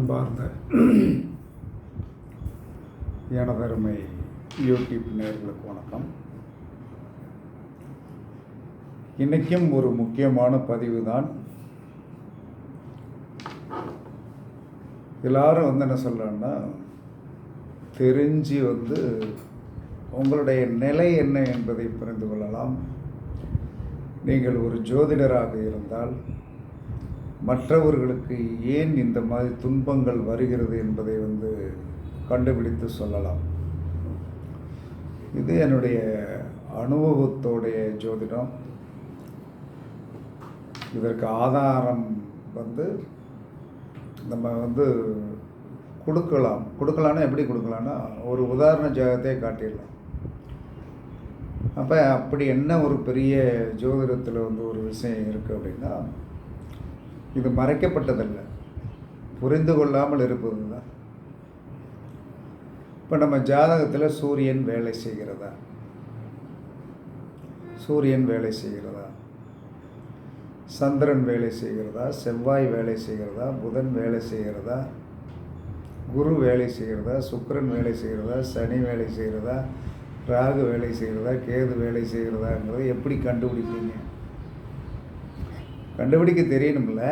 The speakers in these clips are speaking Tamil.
அன்பார்ந்த எனதருமை யூடியூப் நேர்களுக்கு வணக்கம். இன்றைக்கும் ஒரு முக்கியமான பதிவு தான் எல்லாரும் வந்து என்ன சொல்கிறேன்னா தெரிஞ்சு வந்து உங்களுடைய நிலை என்ன என்பதை புரிந்து கொள்ளலாம். நீங்கள் ஒரு ஜோதிடராக இருந்தால் மற்றவர்களுக்கு ஏன் இந்த மாதிரி துன்பங்கள் வருகிறது என்பதை வந்து கண்டுபிடித்து சொல்லலாம். இது என்னுடைய அனுபவத்தோடைய ஜோதிடம். இதற்கு ஆதாரம் வந்து நம்ம வந்து கொடுக்கலாம். கொடுக்கலான்னா எப்படி கொடுக்கலான்னா ஒரு உதாரண ஜாதகத்தை காட்டிடலாம். அப்போ அப்படி என்ன ஒரு பெரிய ஜோதிடத்தில் வந்து ஒரு விஷயம் இருக்குது அப்படின்னா இது மறைக்கப்பட்டதல்ல புரிந்து கொள்ளாமல் இருப்பது தான் இப்போ நம்ம ஜாதகத்தில் சூரியன் வேலை செய்கிறதா சூரியன் வேலை செய்கிறதா சந்திரன் வேலை செய்கிறதா செவ்வாய் வேலை செய்கிறதா புதன் வேலை செய்கிறதா குரு வேலை செய்கிறதா சுக்கிரன் வேலை செய்கிறதா சனி வேலை செய்கிறதா ராகு வேலை செய்கிறதா கேது வேலை செய்கிறதாங்கிறத எப்படி கண்டுபிடிப்பீங்க கண்டுபிடிக்க தெரியணும்ல?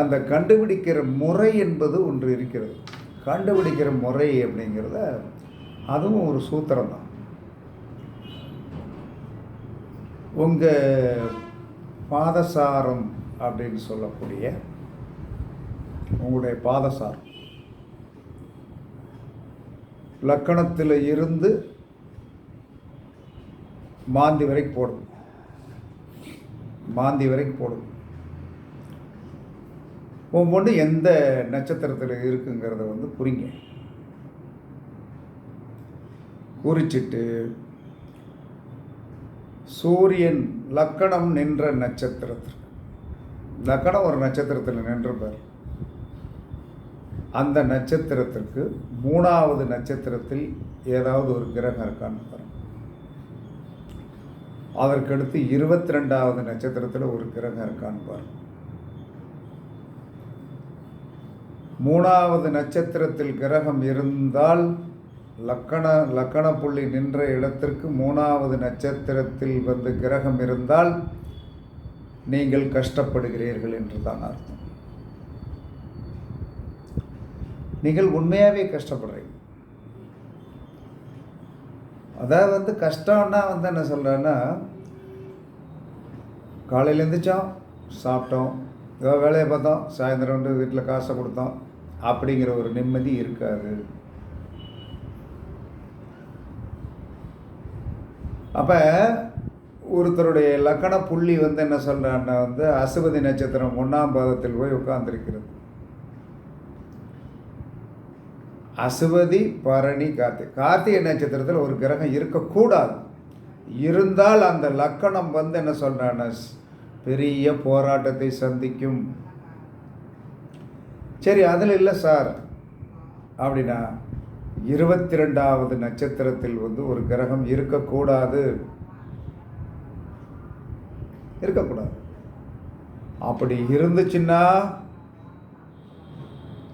அந்த கண்டுபிடிக்கிற முறை என்பது ஒன்று இருக்கிறது. கண்டுபிடிக்கிற முறை அப்படிங்கிறத அதுவும் ஒரு சூத்திரம் தான். உங்கள் பாதசாரம் அப்படின்னு சொல்லக்கூடிய உங்களுடைய பாதசாரம். லக்கணத்தில் இருந்து மாந்தி வரைக்கும் போடணும். மாந்தி வரைக்கும் போடும். ஒவ்வொன்று எந்த நட்சத்திரத்தில் இருக்குங்கிறத வந்து புரிங்க. குறிச்சிட்டு சூரியன் லக்கணம் நின்ற நட்சத்திரத்தில் லக்கணம் ஒரு நட்சத்திரத்தில் நின்றுப்பார் அந்த நட்சத்திரத்திற்கு மூணாவது நட்சத்திரத்தில் ஏதாவது ஒரு கிரகம் இருக்கான்னு பாருங்கள் அதற்கடுத்து இருபத்தி ரெண்டாவது நட்சத்திரத்தில் ஒரு கிரகம் இருக்கான்னு மூணாவது நட்சத்திரத்தில் கிரகம் இருந்தால் லக்கண லக்கண புள்ளி நின்ற இடத்திற்கு மூணாவது நட்சத்திரத்தில் வந்து கிரகம் இருந்தால் நீங்கள் கஷ்டப்படுகிறீர்கள் என்று தான் அர்த்தம். நீங்கள் உண்மையாகவே கஷ்டப்படுறீங்க. அதாவது வந்து கஷ்டம்னா வந்து என்ன சொல்கிறேன்னா காலையில் எழுந்திரிச்சோம் சாப்பிட்டோம் ஏதோ வேலையை பார்த்தோம் சாயந்தரம் வந்து வீட்டில் காசை கொடுத்தோம் அப்படிங்கிற ஒரு நிம்மதி இருக்காது. அப்போ ஒருத்தருடைய லக்கண புள்ளி வந்து என்ன சொல்கிறான்னா வந்து அசுபதி நட்சத்திரம் ஒன்றாம் பாதத்தில் போய் உட்கார்ந்துருக்கிறது. அசுவதி பரணி கார்த்திகை கார்த்திகை நட்சத்திரத்தில் ஒரு கிரகம் இருக்கக்கூடாது. இருந்தால் அந்த லக்கணம் வந்து என்ன சொல்கிறான பெரிய போராட்டத்தை சந்திக்கும். சரி அதில் இல்லை சார். அப்படின்னா இருபத்தி ரெண்டாவது நட்சத்திரத்தில் வந்து ஒரு கிரகம் இருக்கக்கூடாது. இருக்கக்கூடாது. அப்படி இருந்துச்சுன்னா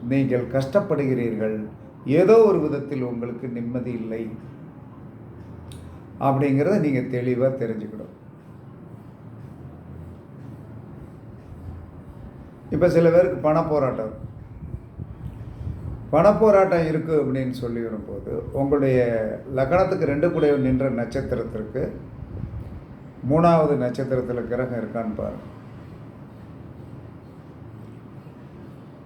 நீங்கள் கஷ்டப்படுகிறீர்கள். ஏதோ ஒரு விதத்தில் உங்களுக்கு நிம்மதி இல்லை. அப்படிங்கிறத நீங்கள் தெளிவாக தெரிஞ்சுக்கணும். இப்போ சில பேருக்கு பண போராட்டம் பணப்போராட்டம் இருக்குது அப்படின்னு சொல்லி வரும்போது உங்களுடைய லக்கணத்துக்கு ரெண்டு கூட நின்ற நட்சத்திரத்திற்கு மூணாவது நட்சத்திரத்தில் கிரகம் இருக்கான்னு பாருங்கள்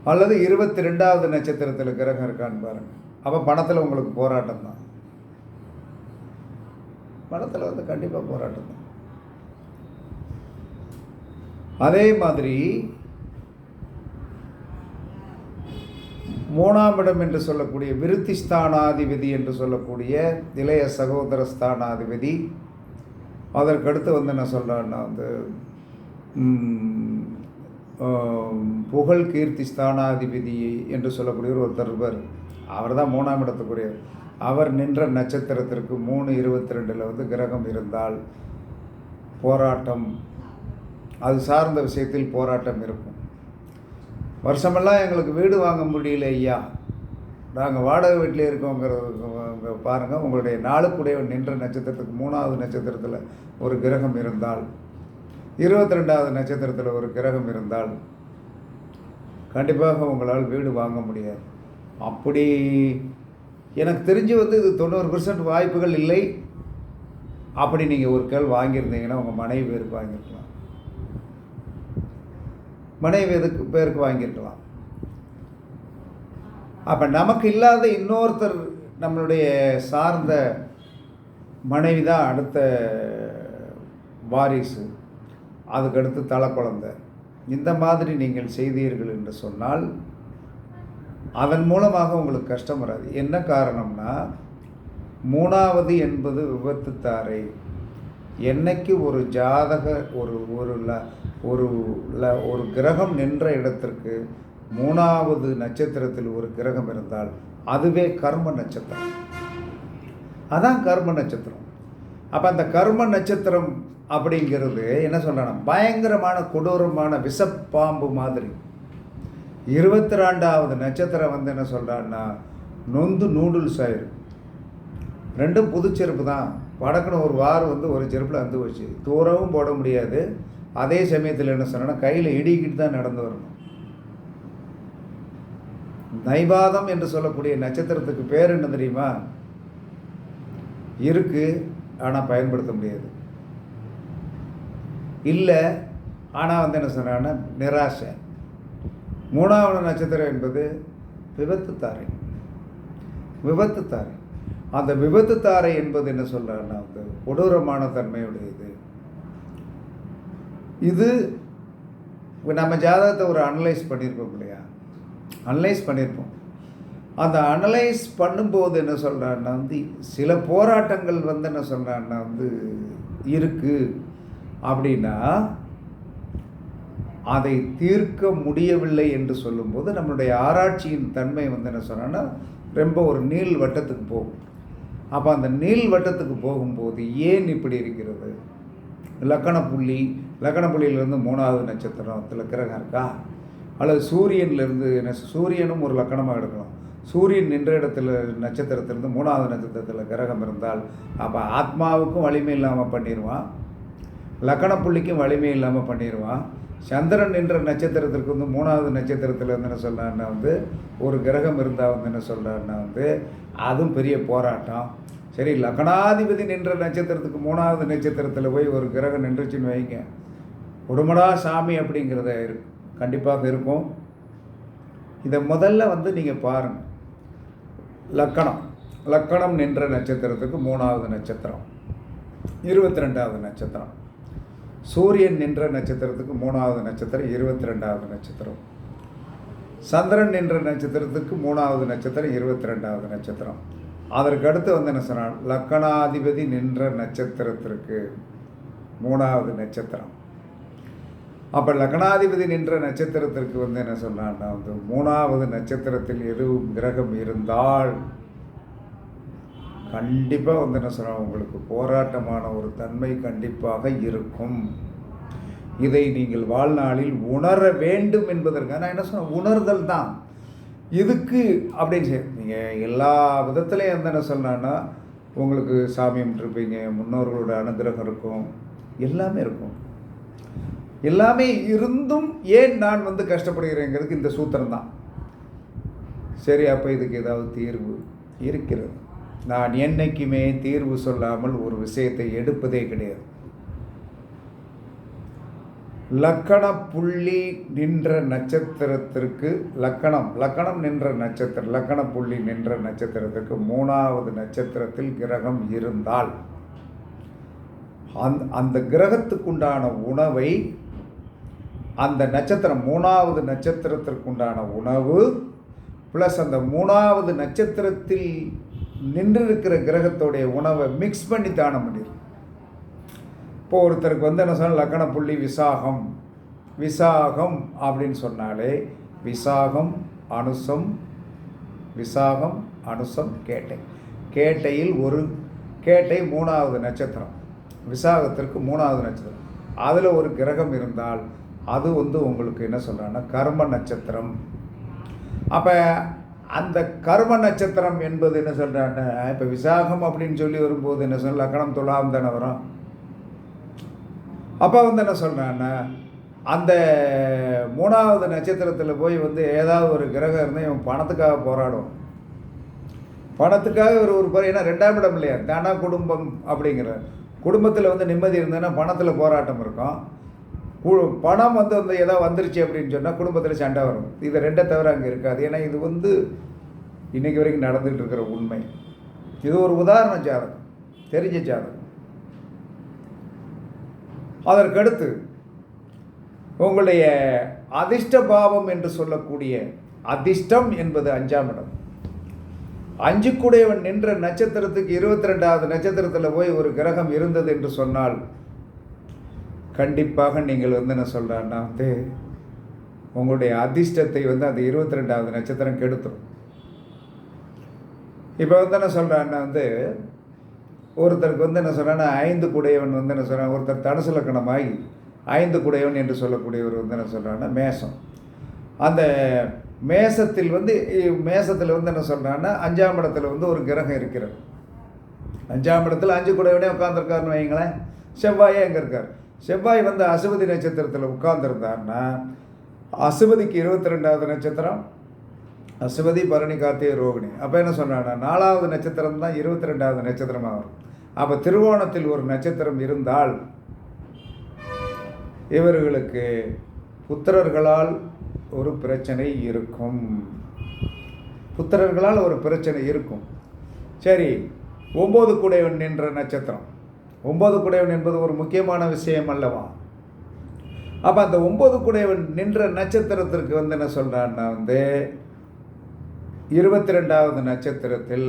அல்லது இருபத்தி ரெண்டாவது நட்சத்திரத்தில் கிரகம் இருக்கான்னு பாருங்கள் அப்போ பணத்தில் உங்களுக்கு போராட்டம் தான் பணத்தில் வந்து கண்டிப்பாக போராட்டம் தான் அதே மாதிரி மூணாம் இடம் என்று சொல்லக்கூடிய விருத்தி ஸ்தானாதிபதி என்று சொல்லக்கூடிய இளைய சகோதர ஸ்தானாதிபதி அதற்கடுத்து வந்து என்ன சொல்கிறேன்னா வந்து புகழ் கீர்த்தி ஸ்தானாதிபதி என்று சொல்லக்கூடிய ஒருத்தர் இருப்பார். அவர் தான் மூணாம் இடத்துக்குரியவர். அவர் நின்ற நட்சத்திரத்திற்கு மூணு இருபத்தி ரெண்டில் வந்து கிரகம் இருந்தால் போராட்டம் அது சார்ந்த விஷயத்தில் போராட்டம் இருக்கும். வருஷமெல்லாம் எங்களுக்கு வீடு வாங்க முடியல ஐயா. நாங்கள் வாடகை வீட்டில் இருக்கோங்கிறது பாருங்கள் உங்களுடைய நாளுக்குடைய நின்ற நட்சத்திரத்துக்கு மூணாவது நட்சத்திரத்தில் ஒரு கிரகம் இருந்தால் இருபத்தி ரெண்டாவது நட்சத்திரத்தில் ஒரு கிரகம் இருந்தால் கண்டிப்பாக உங்களால் வீடு வாங்க முடியாது. அப்படி எனக்கு தெரிஞ்சு வந்து இது தொண்ணூறு பர்சன்ட் வாய்ப்புகள் இல்லை. அப்படி நீங்கள் ஒரு கேள் வாங்கியிருந்தீங்கன்னா உங்கள் மனைவி பேருக்கு வாங்கியிருக்கலாம். மனைவி எதுக்கு பேருக்கு வாங்கியிருக்கலாம். அப்போ நமக்கு இல்லாத இன்னொருத்தர் நம்மளுடைய சார்ந்த மனைவி தான் அடுத்த வாரிசு. அதுக்கடுத்து தலை குழந்தை இந்த மாதிரி நீங்கள் செய்தீர்கள் என்று சொன்னால் அதன் மூலமாக உங்களுக்கு கஷ்டம் வராது. என்ன காரணம்னா மூணாவது என்பது விபத்துத்தாரை. என்னைக்கு ஒரு ஜாதக ஒரு ஒரு ல ஒரு ல ஒரு கிரகம் நின்ற இடத்திற்கு மூணாவது நட்சத்திரத்தில் ஒரு கிரகம் இருந்தால் அதுவே கர்ம நட்சத்திரம். அதான் கர்ம நட்சத்திரம். அப்போ அந்த கர்ம நட்சத்திரம் அப்படிங்கிறது என்ன சொல்கிறாங்க பயங்கரமான கொடூரமான விஷப்பாம்பு மாதிரி. இருபத்தி ரெண்டாவது நட்சத்திரம் வந்து என்ன சொல்கிறான்னா நொந்து நூடுல்ஸ் ஆயிரும் ரெண்டும் புது செருப்பு தான். வடக்குன்னு ஒரு வாரம் வந்து ஒரு செருப்பில் வந்து வச்சு தூரமும் போட முடியாது. அதே சமயத்தில் என்ன சொன்னா கையில் இடிக்கிட்டு தான் நடந்து வரணும். நைவாதம் என்று சொல்லக்கூடிய நட்சத்திரத்துக்கு பேர் என்ன தெரியுமா? இருக்கு. ஆனால் பயன்படுத்த முடியாது. இல்லை ஆனால் வந்து என்ன சொன்னான்னா நிராசை. மூணாவது நட்சத்திரம் என்பது விபத்து தாரை. விபத்து தாரை. அந்த விபத்து தாரை என்பது என்ன சொல்கிறான்னா வந்து கொடூரமான தன்மையுடையது. இது நம்ம ஜாதகத்தை ஒரு அனலைஸ் பண்ணியிருப்போம் இல்லையா? அனலைஸ் பண்ணியிருப்போம். அந்த அனலைஸ் பண்ணும்போது என்ன சொல்கிறான்னா வந்து சில போராட்டங்கள் வந்து என்ன சொல்கிறான்னா வந்து இருக்குது அப்படின்னா அதை தீர்க்க முடியவில்லை என்று சொல்லும்போது நம்மளுடைய ஆராய்ச்சியின் தன்மை வந்து என்ன சொல்கிறான்னா ரொம்ப ஒரு நீள் வட்டத்துக்கு போகும். அப்போ அந்த நீள் வட்டத்துக்கு போகும்போது ஏன் இப்படி இருக்கிறது? லக்கண புள்ளி லக்கண புள்ளியிலேருந்து மூணாவது நட்சத்திரத்தில் கிரகம் இருக்கா? அல்லது சூரியன்லேருந்து என்ன சூரியனும் ஒரு லக்கணமாக எடுக்கணும் சூரியன் நின்ற இடத்துல நட்சத்திரத்திலிருந்து மூணாவது நட்சத்திரத்தில் கிரகம் இருந்தால் அப்போ ஆத்மாவுக்கும் வலிமை இல்லாமல் பண்ணிடுவான் லக்கண புள்ளிக்கும் வலிமை இல்லாமல் பண்ணிடுவான் சந்திரன் என்ற நட்சத்திரத்திற்கு வந்து மூணாவது நட்சத்திரத்தில் வந்து என்ன சொல்கிறான்னா வந்து ஒரு கிரகம் இருந்தால் வந்து என்ன சொல்கிறான்னா வந்து அதுவும் பெரிய போராட்டம். சரி லக்னாதிபதி நின்ற நட்சத்திரத்துக்கு மூணாவது நட்சத்திரத்தில் போய் ஒரு கிரகம் நின்றுச்சுன்னு வைங்க. உடுமடா சாமி அப்படிங்கிறத இருக்கு கண்டிப்பாக இருக்கும். இதை முதல்ல வந்து நீங்கள் பாருங்கள் லக்கணம். லக்கணம் நின்ற நட்சத்திரத்துக்கு மூணாவது நட்சத்திரம். இருபத்தி ரெண்டாவது நட்சத்திரம். சூரியன் நின்ற நட்சத்திரத்துக்கு மூணாவது நட்சத்திரம் இருபத்தி ரெண்டாவது நட்சத்திரம். சந்திரன் நின்ற நட்சத்திரத்துக்கு மூணாவது நட்சத்திரம் இருபத்தி ரெண்டாவது நட்சத்திரம். அதற்கு அடுத்து வந்து என்ன சொன்னால் லக்கணாதிபதி நின்ற நட்சத்திரத்திற்கு மூணாவது நட்சத்திரம். அப்போ லக்னாதிபதி நின்ற நட்சத்திரத்திற்கு வந்து என்ன சொன்னான்னா வந்து மூணாவது நட்சத்திரத்தில் எதுவும் கிரகம் இருந்தால் கண்டிப்பாக வந்து என்ன சொன்னால் உங்களுக்கு போராட்டமான ஒரு தன்மை கண்டிப்பாக இருக்கும். இதை நீங்கள் வாழ்நாளில் உணர வேண்டும் என்பதற்காக நான் என்ன சொன்னேன் உணர்தல் தான். இதுக்கு அப்படின்னு சொல்லி நீங்கள் எல்லா விதத்துலேயும் வந்து என்ன சொன்னான்னா உங்களுக்கு சாமியம் இருப்பீங்க முன்னோர்களோட அனுகிரகம் இருக்கும் எல்லாமே இருக்கும். எல்லாமே இருந்தும் ஏன் நான் வந்து கஷ்டப்படுகிறேங்கிறதுக்கு இந்த சூத்திரம் தான் சரி அப்போ இதுக்கு ஏதாவது தீர்வு இருக்கிறது. நான் என்னைக்குமே தீர்வு சொல்லாமல் ஒரு விஷயத்தை எடுப்பதே கிடையாது. லக்கண புள்ளி நின்ற நட்சத்திரத்திற்கு லக்கணம் லக்கணம் நின்ற நட்சத்திரம் லக்கண புள்ளி நின்ற நட்சத்திரத்திற்கு மூணாவது நட்சத்திரத்தில் கிரகம் இருந்தால் அந் அந்த கிரகத்துக்குண்டான உணவை அந்த நட்சத்திரம் மூணாவது நட்சத்திரத்திற்குண்டான உணவு ப்ளஸ் அந்த மூணாவது நட்சத்திரத்தில் நின்றிருக்கிற கிரகத்தோடைய உணவை மிக்ஸ் பண்ணி தானம் பண்ணிடும் இப்போ ஒருத்தருக்கு வந்து என்ன சொன்னால் லக்கண புள்ளி விசாகம் விசாகம் அப்படின்னு சொன்னாலே விசாகம் அனுசம் விசாகம் அனுசம் கேட்டை. கேட்டையில் ஒரு கேட்டை மூணாவது நட்சத்திரம் விசாகத்திற்கு மூணாவது நட்சத்திரம். அதில் ஒரு கிரகம் இருந்தால் அது வந்து உங்களுக்கு என்ன சொல்கிறாங்கன்னா கர்ம நட்சத்திரம். அப்போ அந்த கர்ம நட்சத்திரம் என்பது என்ன சொல்கிறாங்க இப்போ விசாகம் அப்படின்னு சொல்லி வரும்போது என்ன சொல்ல லக்கணம் துலாம் தானே வரும். அப்போ வந்து என்ன சொல்கிறான்னா அந்த மூணாவது நட்சத்திரத்தில் போய் வந்து ஏதாவது ஒரு கிரகம் இருந்தால் இவன் பணத்துக்காக போராடும் பணத்துக்காக ஒரு ஒரு பேர் ஏன்னா ரெண்டாம் இடம் இல்லையா? தன குடும்பம் அப்படிங்கிற குடும்பத்தில் வந்து நிம்மதி இருந்ததுன்னா பணத்தில் போராட்டம் இருக்கும். பணம் வந்து வந்து ஏதோ வந்துருச்சு அப்படின்னு சொன்னால் குடும்பத்தில் சண்டை வரும். இது ரெண்டை தவிர அங்கே இருக்காது. ஏன்னா இது வந்து இன்றைக்கி வரைக்கும் நடந்துகிட்டு இருக்கிற உண்மை. இது ஒரு உதாரண ஜாதகம். தெரிஞ்ச ஜாதகம். அதற்கடுத்து உங்களுடைய அதிர்ஷ்ட பாவம் என்று சொல்லக்கூடிய அதிர்ஷ்டம் என்பது அஞ்சாம் இடம். அஞ்சுக்குடையவன் நின்ற நட்சத்திரத்துக்கு இருபத்தி ரெண்டாவது நட்சத்திரத்தில் போய் ஒரு கிரகம் இருந்தது என்று சொன்னால் கண்டிப்பாக நீங்கள் வந்து என்ன சொல்கிறேன்னா வந்து உங்களுடைய அதிர்ஷ்டத்தை வந்து அந்த இருபத்தி ரெண்டாவது நட்சத்திரம் கெடுத்துரும். இப்போ வந்து என்ன சொல்கிறான்னா வந்து ஒருத்தருக்கு வந்து என்ன சொல்கிறான்னா ஐந்து குடையவன் வந்து என்ன சொல்கிறான் ஒருத்தர் தனுசு லக்கணமாகி ஐந்து குடையவன் என்று சொல்லக்கூடியவர் வந்து என்ன சொல்கிறான்னா மேசம். அந்த மேசத்தில் வந்து மேசத்தில் வந்து என்ன சொல்கிறான்னா அஞ்சாம் இடத்துல வந்து ஒரு கிரகம் இருக்கிறது. அஞ்சாம் இடத்துல அஞ்சு குடையவனே உட்காந்துருக்காருன்னு வைங்களேன் செவ்வாயே அங்கே இருக்கார். செவ்வாய் வந்து அசுபதி நட்சத்திரத்தில் உட்கார்ந்துருந்தாருன்னா அசுபதிக்கு இருபத்தி ரெண்டாவது நட்சத்திரம் அசுபதி பரணி கார்த்திகை ரோகிணி. அப்போ என்ன சொன்னான்னா நாலாவது நட்சத்திரம் தான் இருபத்தி ரெண்டாவது நட்சத்திரமாக வரும். அப்போ திருவோணத்தில் ஒரு நட்சத்திரம் இருந்தால் இவர்களுக்கு புத்திரர்களால் ஒரு பிரச்சனை இருக்கும். புத்திரர்களால் ஒரு பிரச்சனை இருக்கும். சரி ஒம்பது குடைவன் நின்ற நட்சத்திரம். ஒம்பது குடைவன் என்பது ஒரு முக்கியமான விஷயம் அல்லவா? அப்போ அந்த ஒம்பது குடைவன் நின்ற நட்சத்திரத்திற்கு வந்து என்ன சொல்கிறான்னா வந்து இருபத்தி ரெண்டாவது நட்சத்திரத்தில்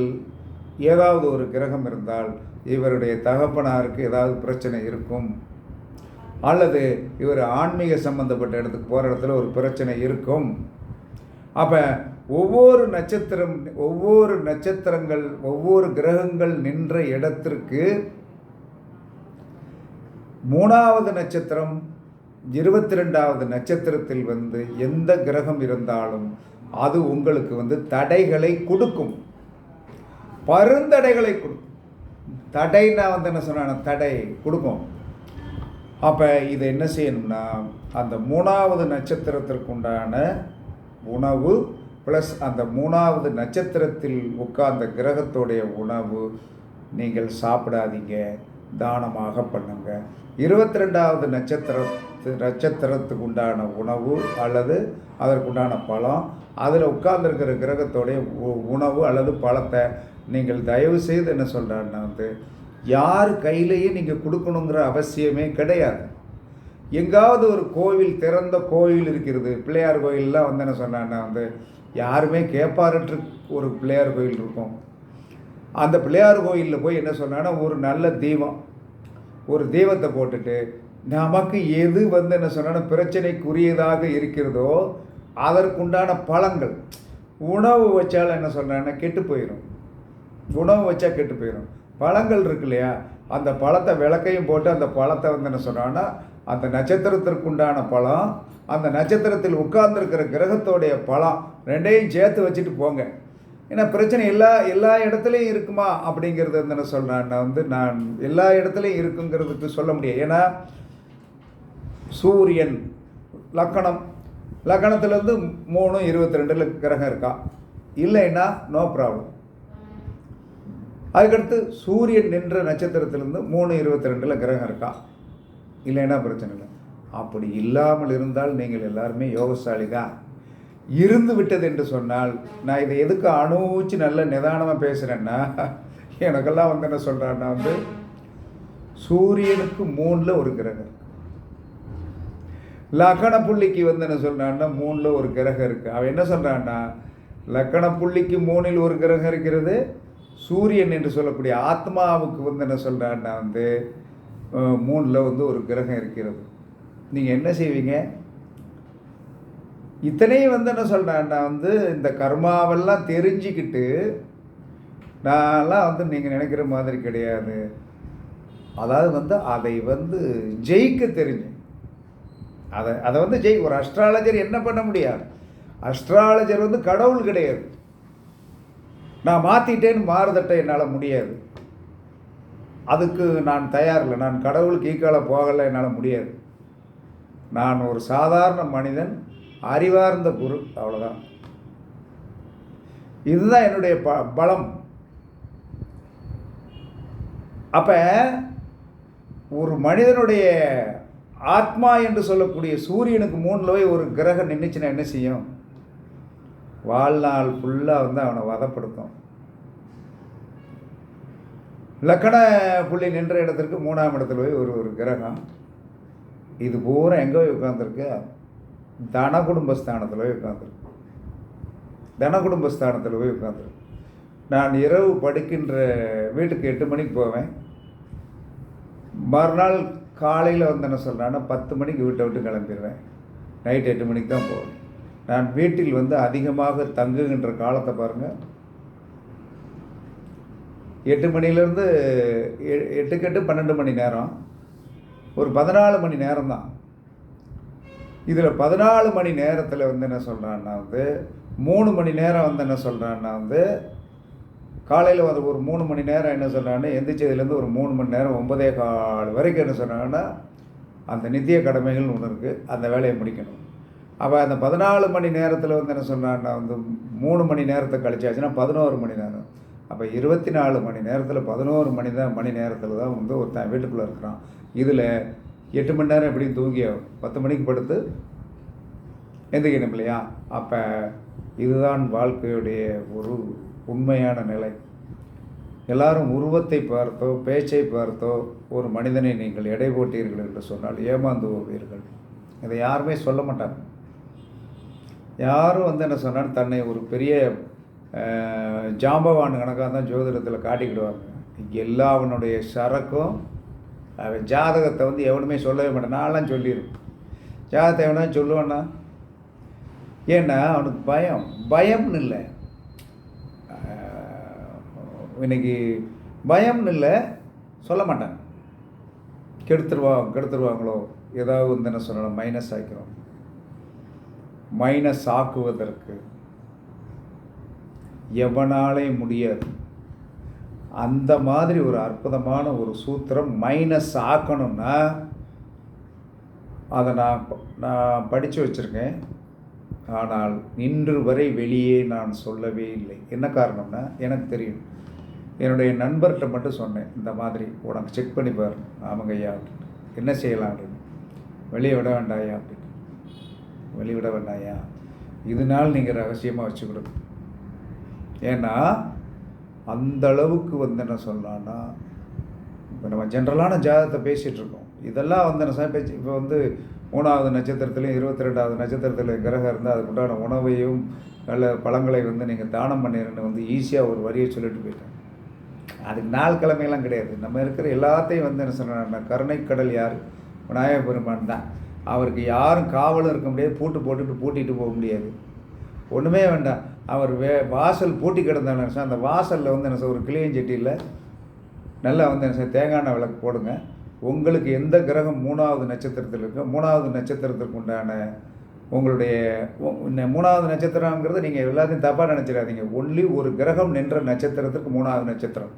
ஏதாவது ஒரு கிரகம் இருந்தால் இவருடைய தகப்பனாருக்கு ஏதாவது பிரச்சனை இருக்கும். அல்லது இவர் ஆன்மீக சம்பந்தப்பட்ட இடத்துக்கு போகிற இடத்துல ஒரு பிரச்சனை இருக்கும். அப்போ ஒவ்வொரு நட்சத்திரம் ஒவ்வொரு நட்சத்திரங்கள் ஒவ்வொரு கிரகங்கள் நின்ற இடத்திற்கு மூணாவது நட்சத்திரம் இருபத்தி ரெண்டாவது நட்சத்திரத்தில் வந்து எந்த கிரகம் இருந்தாலும் அது உங்களுக்கு வந்து தடைகளை கொடுக்கும். பருந்தடைகளை கொடுக்கும். தடைன்னா வந்து என்ன சொன்ன தடை கொடுக்கும். அப்போ இதை என்ன செய்யணும்னா அந்த மூணாவது நட்சத்திரத்திற்குண்டான உணவு ப்ளஸ் அந்த மூணாவது நட்சத்திரத்தில் உட்கார்ந்த கிரகத்துடைய உணவு நீங்கள் சாப்பிடாதீங்க. தானமாக பண்ணுங்க. இருபத்தி ரெண்டாவது நட்சத்திரத்து நட்சத்திரத்துக்கு உண்டான உணவு அல்லது அதற்குண்டான பழம். அதில் உட்கார்ந்துருக்கிற கிரகத்தோடைய உ- உணவு அல்லது பழத்தை நீங்கள் தயவு செய்து என்ன சொல்கிறாருன்னா வந்து யார் கையிலையும் நீங்கள் கொடுக்கணுங்கிற அவசியமே கிடையாது. எங்காவது ஒரு கோவில் திறந்த கோவில் இருக்கிறது. பிள்ளையார் கோயிலெலாம் வந்து என்ன சொன்னான்னா வந்து யாருமே கேட்பாரற்று ஒரு பிள்ளையார் கோயில் இருக்கும். அந்த பிள்ளையார் கோயிலில் போய் என்ன சொன்னான்னா ஒரு நல்ல தெய்வம். ஒரு தெய்வத்தை போட்டுட்டு நமக்கு எது வந்து என்ன சொன்னா பிரச்சனைக்குரியதாக இருக்கிறதோ அதற்குண்டான பழங்கள். உணவு வச்சாலும் என்ன சொல்கிறாங்கன்னா கெட்டு போயிடும் உணவு வச்சா கெட்டு போயிடும் பழங்கள் இருக்கு இல்லையா அந்த பழத்தை விளக்கையும் போட்டு அந்த பழத்தை வந்து என்ன சொன்னான்னா அந்த நட்சத்திரத்திற்குண்டான பழம் அந்த நட்சத்திரத்தில் உட்கார்ந்துருக்கிற கிரகத்தோடைய பழம் ரெண்டையும் சேர்த்து வச்சுட்டு போங்க. ஏன்னா பிரச்சனை எல்லா எல்லா இடத்துலையும் இருக்குமா அப்படிங்கிறது வந்து என்ன நான் வந்து நான் எல்லா இடத்துலையும் இருக்குங்கிறதுக்கு சொல்ல முடியாது. ஏன்னா சூரியன் லக்கணம் லக்கணத்துலேருந்து மூணு இருபத்தி ரெண்டில் கிரகம் இருக்கா? இல்லைன்னா நோ ப்ராப்ளம் அதுக்கடுத்து சூரியன் நின்ற நட்சத்திரத்திலேருந்து மூணு இருபத்தி ரெண்டில் கிரகம் இருக்கா? இல்லைன்னா பிரச்சனை இல்லை. அப்படி இல்லாமல் இருந்தால் நீங்கள் எல்லாருமே யோகசாலி தான் இருந்து விட்டது என்று சொன்னால் நான் இதை எதுக்கு அணுவிச்சு நல்ல நிதானமாக பேசுகிறேன்னா எனக்கெல்லாம் வந்து என்ன சொல்கிறான்னா வந்து சூரியனுக்கு மூணில் ஒரு கிரகம் லக்கண புள்ளிக்கு வந்து என்ன சொல்கிறான்னா மூணில் ஒரு கிரகம் இருக்குது அவன் என்ன சொல்கிறான்னா லக்கண புள்ளிக்கு மூணில் ஒரு கிரகம் இருக்கிறது சூரியன் என்று சொல்லக்கூடிய ஆத்மாவுக்கு வந்து என்ன சொல்கிறான்னா வந்து மூணில் வந்து ஒரு கிரகம் இருக்கிறது. நீங்கள் என்ன செய்வீங்க? இத்தனையும் வந்து என்ன சொல்கிறேன்னா வந்து இந்த கர்மாவெல்லாம் தெரிஞ்சுக்கிட்டு நான்லாம் வந்து நீங்கள் நினைக்கிற மாதிரி கிடையாது. அதாவது வந்து அதை வந்து ஜெயிக்க தெரிஞ்சு. அதை அதை வந்து ஜெய் ஒரு அஸ்ட்ராலஜர் என்ன பண்ண முடியாது? அஸ்ட்ராலஜர் வந்து கடவுள் கிடையாது. நான் மாற்றிட்டேன்னு மாறுதட்ட என்னால் முடியாது. அதுக்கு நான் தயாரில்லை நான் கடவுளுக்கு ஈக்கால போகலை என்னால் முடியாது. நான் ஒரு சாதாரண மனிதன் அறிவார்ந்த குரு அவ்வளோதான் இதுதான் என்னுடைய ப பலம். அப்போ ஒரு மனிதனுடைய ஆத்மா என்று சொல்லக்கூடிய சூரியனுக்கு மூணில் போய் ஒரு கிரகம் நின்றுச்சுன்னா என்ன செய்யும்? வாழ்நாள் ஃபுல்லாக வந்து அவனை வதப்படுத்தும். லக்கண புள்ளி நின்ற இடத்திற்கு மூணாம் இடத்துல போய் ஒரு ஒரு கிரகம். இது பூரா எங்கே போய் உட்காந்துருக்கு தன குடும்பஸ்தானத்தில் போய் உட்காந்துருக்கு தன குடும்பஸ்தானத்தில் போய் உட்காந்துருக்கு நான் இரவு படுக்கின்ற வீட்டுக்கு எட்டு மணிக்கு போவேன். மறுநாள் காலையில் வந்து என்ன சொல்கிறேன்னா பத்து மணிக்கு வீட்டை விட்டு கிளம்பிடுவேன் நைட் எட்டு மணிக்கு தான் போவேன். நான் வீட்டில் வந்து அதிகமாக தங்குகின்ற காலத்தை பாருங்கள் எட்டு மணிலேருந்து எட்டுக்கு எட்டு பன்னெண்டு மணி நேரம். ஒரு பதினாலு மணி நேரம் தான் இதில் பதினாலு மணி நேரத்தில் வந்து என்ன சொல்கிறான்னா வந்து மூணு மணி நேரம் வந்து என்ன சொல்கிறான்னா வந்து காலையில் வந்து ஒரு மூணு மணி நேரம் என்ன சொல்கிறாங்கன்னா எந்திரிச்சதுலேருந்து ஒரு மூணு மணி நேரம் ஒன்பதே கால் வரைக்கும் என்ன சொல்கிறாங்கன்னா அந்த நித்திய கடமைகள்னு ஒன்று இருக்குது அந்த வேலையை முடிக்கணும். அப்போ அந்த பதினாலு மணி நேரத்தில் வந்து என்ன சொல்கிறான்னா வந்து மூணு மணி நேரத்தை கழிச்சாச்சுன்னா பதினோரு மணி நேரம். அப்போ இருபத்தி நாலு மணி நேரத்தில் பதினோரு மணி தான் மணி நேரத்தில் தான் வந்து ஒருத்தன் வீட்டுக்குள்ளே இருக்கிறான். இதில் எட்டு மணி நேரம் எப்படியும் தூங்கி பத்து மணிக்கு படுத்து எந்திரிக்கணும் இல்லையா? அப்போ இதுதான் வாழ்க்கையுடைய ஒரு உண்மையான நிலை. எல்லாரும் உருவத்தை பார்த்தோ பேச்சை பார்த்தோ ஒரு மனிதனை நீங்கள் எடை போட்டீர்கள் என்று சொன்னால் ஏமாந்து போவீர்கள். இதை யாருமே சொல்ல மாட்டாங்க. யாரும் வந்து என்ன சொன்னால் தன்னை ஒரு பெரிய ஜாம்பவான் கணக்காக தான் ஜோதிடத்தில் காட்டிக்கிடுவாங்க. எல்லா அவனுடைய சரக்கும் அவன் ஜாதகத்தை வந்து எவனுமே சொல்லவே மாட்டான். நான்லாம் சொல்லிடுவேன் ஜாதகத்தை எவனா சொல்லுவானா ஏன்னா அவனுக்கு பயம். பயம்னு இல்லை. இன்னைக்கு பயம்னு இல்லை. சொல்ல மாட்டாங்க கெடுத்துருவான் கெடுத்துருவாங்களோ? ஏதாவது வந்து என்ன சொல்லணும்? மைனஸ் ஆக்கிறோம் மைனஸ் ஆக்குவதற்கு எவனாலே முடியாது. அந்த மாதிரி ஒரு அற்புதமான ஒரு சூத்திரம் மைனஸ் ஆக்கணும்னா அதை நான் நான் படித்து வச்சுருக்கேன். ஆனால் இன்று வரை வெளியே நான் சொல்லவே இல்லை. என்ன காரணம்னா எனக்கு தெரியும். என்னுடைய நண்பர்கிட்ட மட்டும் சொன்னேன் இந்த மாதிரி உனக்கு செக் பண்ணி பாரு ஆமாங்க ஐயா அப்படின்னு. என்ன செய்யலாம் அப்படின்னு. வெளியே விட வேண்டாயா அப்படின்னு. விட வேண்டாயா இதனால் நீங்கள் ரகசியமாக வச்சுக்கிடுங்க ஏன்னா அந்த அளவுக்கு வந்து என்ன சொல்லலாம்னா இப்போ நம்ம ஜென்ரலான ஜாதகத்தை பேசிகிட்ருக்கோம் இதெல்லாம் வந்து என்ன பேச்சு இப்போ வந்து மூணாவது நட்சத்திரத்துலையும் இருபத்தி ரெண்டாவது நட்சத்திரத்தில் கிரகம் இருந்தால் அதுக்குண்டான உணவையும் நல்ல பழங்களை வந்து நீங்கள் தானம் பண்ணிடுன்னு வந்து ஈஸியாக ஒரு வரியை சொல்லிட்டு போயிட்டேன் அதுக்கு நாள் கிழமையெல்லாம் கிடையாது. நம்ம இருக்கிற எல்லாத்தையும் வந்து என்ன சொன்னா கருணைக்கடல் யார்? விநாயக பெருமான் தான். அவருக்கு யாரும் காவலும் இருக்க முடியாது பூட்டு போட்டுட்டு பூட்டிகிட்டு போக முடியாது. ஒன்றுமே வேண்டாம். அவர் வே வாசல் பூட்டி கிடந்தான சார் அந்த வாசலில் வந்து என்ன சார் ஒரு கிளியஞ்சட்டியில் நல்லா வந்து என்ன சார் தேங்காய் எண்ணெய் விளக்கு போடுங்க. உங்களுக்கு எந்த கிரகம் மூணாவது நட்சத்திரத்தில் இருக்கோ மூணாவது நட்சத்திரத்திற்கு உண்டான உங்களுடைய மூணாவது நட்சத்திரங்கிறது நீங்கள் எல்லாத்தையும் தப்பாக நினச்சிடாதீங்க. ஒன்லி ஒரு கிரகம் நின்ற நட்சத்திரத்துக்கு மூணாவது நட்சத்திரம்.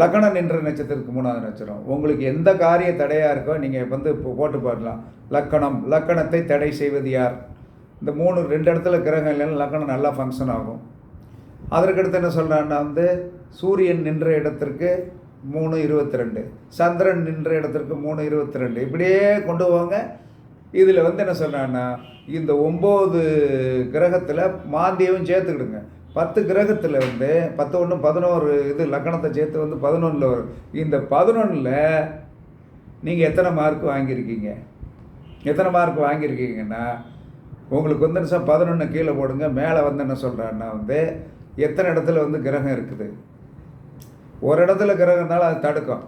லக்கணம் நின்ற நட்சத்திரத்துக்கு மூணாவது நட்சத்திரம். உங்களுக்கு எந்த காரிய தடையாக இருக்கோ நீங்கள் வந்து போட்டு பாடலாம் லக்கணம் லக்கணத்தை தடை செய்வது யார்? இந்த மூணு ரெண்டு இடத்துல கிரகம் இல்லைன்னா லக்கணம் நல்லா ஃபங்க்ஷன் ஆகும். அதற்கடுத்து என்ன சொல்கிறான்னா வந்து சூரியன் நின்ற இடத்திற்கு மூணு இருபத்தி ரெண்டு சந்திரன் நின்ற இடத்திற்கு மூணு இருபத்தி ரெண்டு இப்படியே கொண்டு போவாங்க இதில் வந்து என்ன சொல்கிறான்னா இந்த ஒம்பது கிரகத்தில் மாந்தியவும் சேர்த்துக்கிடுங்க. பத்து கிரகத்தில் வந்து பத்து ஒன்று பதினோரு இது லக்கணத்தை சேர்த்து வந்து பதினொன்றில் வரும். இந்த பதினொன்றில் நீங்கள் எத்தனை மார்க் வாங்கியிருக்கீங்க? எத்தனை மார்க் வாங்கியிருக்கீங்கன்னா உங்களுக்கு வந்து சார் பதினொன்று கீழே போடுங்க மேலே வந்து என்ன சொல்கிறான்னா வந்து எத்தனை இடத்துல வந்து கிரகம் இருக்குது? ஒரு இடத்துல கிரகம்னாலும் அது தடுக்கும்.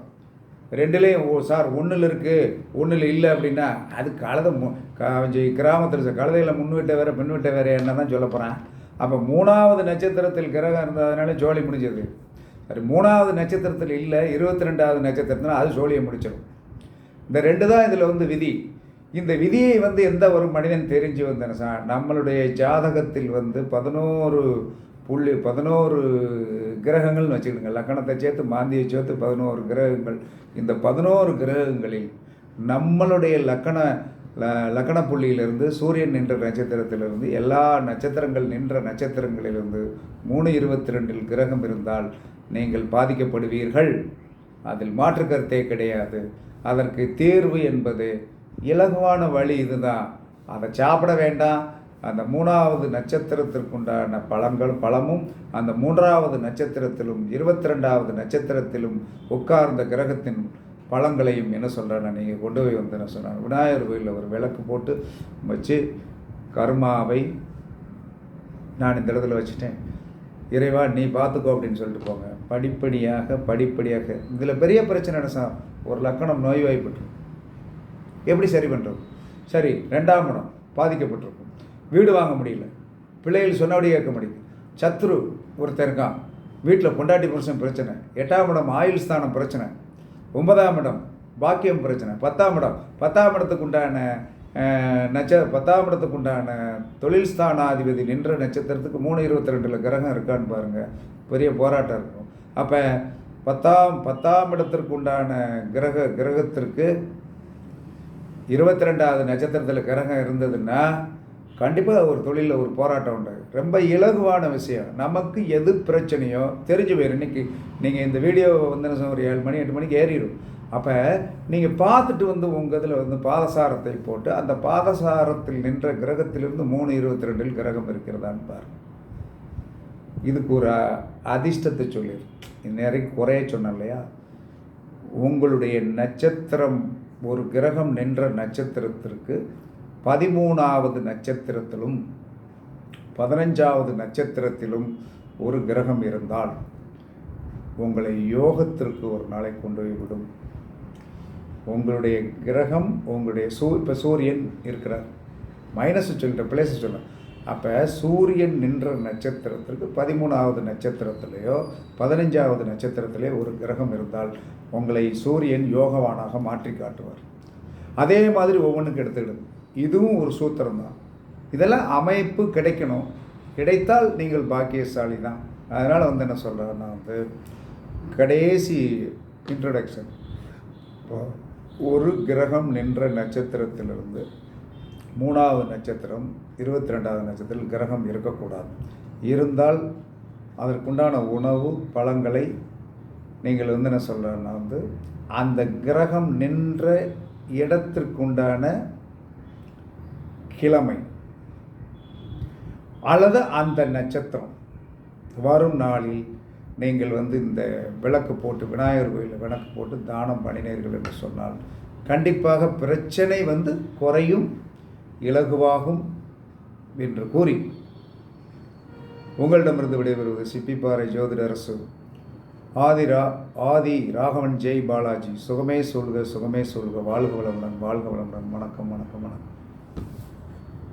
ரெண்டுலேயும் ஓ சார் ஒன்றில் இருக்குது ஒன்றில் இல்லை அப்படின்னா அது கழுத மு கொஞ்சம் கிராமத்தில் சார் கழுதையில் முன்விட்ட வேறு பின்விட்ட வேறு என்ன தான் சொல்ல போகிறேன் அப்போ மூணாவது நட்சத்திரத்தில் கிரகம் இருந்ததுனால ஜோலி முடிஞ்சது. சரி மூணாவது நட்சத்திரத்தில் இல்லை இருபத்தி ரெண்டாவது நட்சத்திரத்தினால் அது ஜோலியை முடிச்சிடும் இந்த ரெண்டு தான் இதில் வந்து விதி. இந்த விதியை வந்து எந்த ஒரு மனிதன் தெரிஞ்சு வந்தன நம்மளுடைய ஜாதகத்தில் வந்து பதினோரு புள்ளி பதினோரு கிரகங்கள்னு வச்சுக்கிடுங்க லக்கணத்தை சேர்த்து மாந்தியை சேர்த்து பதினோரு கிரகங்கள். இந்த பதினோரு கிரகங்களில் நம்மளுடைய லக்கண லக்கண புள்ளியிலிருந்து சூரியன் நின்ற நட்சத்திரத்திலிருந்து எல்லா நட்சத்திரங்கள் நின்ற நட்சத்திரங்களிலிருந்து மூணு இருபத்தி ரெண்டில் கிரகம் இருந்தால் நீங்கள் பாதிக்கப்படுவீர்கள். அதில் மாற்று கருத்தே கிடையாது. அதற்கு தீர்வு என்பது இலகுவான வழி இதுதான். அதை சாப்பிட வேண்டாம். அந்த மூணாவது நட்சத்திரத்திற்குண்டான பழங்கள் பழமும் அந்த மூன்றாவது நட்சத்திரத்திலும் இருபத்தி ரெண்டாவது நட்சத்திரத்திலும் உட்கார்ந்த கிரகத்தின் பழங்களையும் என்ன சொல்கிறேன் நீங்கள் கொண்டு போய் வந்து என்ன சொன்னேன் விநாயகர் கோயிலில் ஒரு விளக்கு போட்டு வச்சு கர்மாவை நான் இந்த இடத்துல வச்சுட்டேன். இறைவா நீ பார்த்துக்கோ அப்படின்னு சொல்லிட்டு போங்க. படிப்படியாக படிப்படியாக. இதில் பெரிய பிரச்சனை என்ன சார் ஒரு லக்கணம் நோய்வாய்ப்பட்டு. எப்படி சரி பண்ணுறது சரி ரெண்டாம் இடம் பாதிக்கப்பட்டிருக்கும். வீடு வாங்க முடியல. பிள்ளைகள் சொன்னபடி கேட்க முடியுது சத்ரு ஒருத்தன் இருக்கான். வீட்டில் பொண்டாட்டி புருஷன் பிரச்சனை. எட்டாம் இடம் ஆயுள் ஸ்தானம் பிரச்சனை. ஒன்பதாம் இடம் பாக்கியம் பிரச்சனை. பத்தாம் இடம் பத்தாம் இடத்துக்கு உண்டான நட்ச பத்தாம் இடத்துக்கு உண்டான தொழில் ஸ்தானாதிபதி நின்ற நட்சத்திரத்துக்கு மூணு இருபத்தி ரெண்டில் கிரகம் இருக்கான்னு பாருங்கள் பெரிய போராட்டம் இருக்கும். அப்போ பத்தாம் பத்தாம் இடத்திற்கு உண்டான கிரக கிரகத்திற்கு இருபத்தி ரெண்டாவது நட்சத்திரத்தில் கிரகம் இருந்ததுன்னா கண்டிப்பாக ஒரு தொழிலில் ஒரு போராட்டம் உண்டு. ரொம்ப இலகுவான விஷயம். நமக்கு எது பிரச்சனையோ தெரிஞ்சு போயிடும் இன்னைக்கு நீங்கள் இந்த வீடியோ வந்து ஒரு ஏழு மணி எட்டு மணிக்கு ஏறிடும் அப்போ நீங்கள் பார்த்துட்டு வந்து உங்கள் இதில் வந்து பாதசாரத்தை போட்டு அந்த பாதசாரத்தில் நின்ற கிரகத்திலிருந்து மூணு இருபத்தி ரெண்டில் கிரகம் இருக்கிறதான்னு பாருங்க. இதுக்கு ஒரு அதிர்ஷ்டத்தை சொல்லிடு நிறைய குறைய சொன்னேன் இல்லையா? உங்களுடைய நட்சத்திரம் ஒரு கிரகம் நின்ற நட்சத்திரத்திற்கு பதிமூணாவது நட்சத்திரத்திலும் பதினஞ்சாவது நட்சத்திரத்திலும் ஒரு கிரகம் இருந்தால் உங்களை யோகத்திற்கு ஒரு நாளை கொண்டு போய் விடும். உங்களுடைய கிரகம் உங்களுடைய சூ இப்போ சூரியன் இருக்கிறார். மைனஸ் சொல்லிட்டேன் பிளேஸ் சொன்னேன் அப்போ சூரியன் நின்ற நட்சத்திரத்திற்கு பதிமூணாவது நட்சத்திரத்திலேயோ பதினஞ்சாவது நட்சத்திரத்திலே ஒரு கிரகம் இருந்தால் உங்களை சூரியன் யோகவானாக மாற்றி காட்டுவார். அதே மாதிரி ஒவ்வொன்றுக்கு எடுத்துக்கிடுது இதுவும் ஒரு சூத்திரம் தான். இதெல்லாம் அமைப்பு கிடைக்கணும். கிடைத்தால் நீங்கள் பாக்கியசாலி தான் அதனால் வந்து என்ன சொல்கிறேன்னா வந்து கடைசி இன்ட்ரடக்ஷன் ஒரு கிரகம் நின்ற நட்சத்திரத்திலிருந்து மூணாவது நட்சத்திரம் இருபத்தி ரெண்டாவது நட்சத்திரத்தில் கிரகம் இருக்கக்கூடாது. இருந்தால் அதற்குண்டான உணவு பழங்களை நீங்கள் வந்து என்ன சொல்கிறேன்னா வந்து அந்த கிரகம் நின்ற இடத்திற்குண்டான கிழமை அல்லது அந்த நட்சத்திரம். வரும் நாளில் நீங்கள் வந்து இந்த விளக்கு போட்டு விநாயகர் கோயிலில் விளக்கு போட்டு தானம் பண்ணினீர்கள் என்று சொன்னால் கண்டிப்பாக பிரச்சனை வந்து குறையும். இலகுவாகும் என்று கூறி உங்களிடமிருந்து விடைபெறுவது சிப்பிப்பாறை ஜோதிடரசு ஆதி ரா ஆதி ராகவன் ஜெய் பாலாஜி. சுகமே சொல்க சுகமே சொல்க. வாழ்க வளமுடன் வாழ்க வளமுடன். வணக்கம் வணக்கம் வணக்கம்.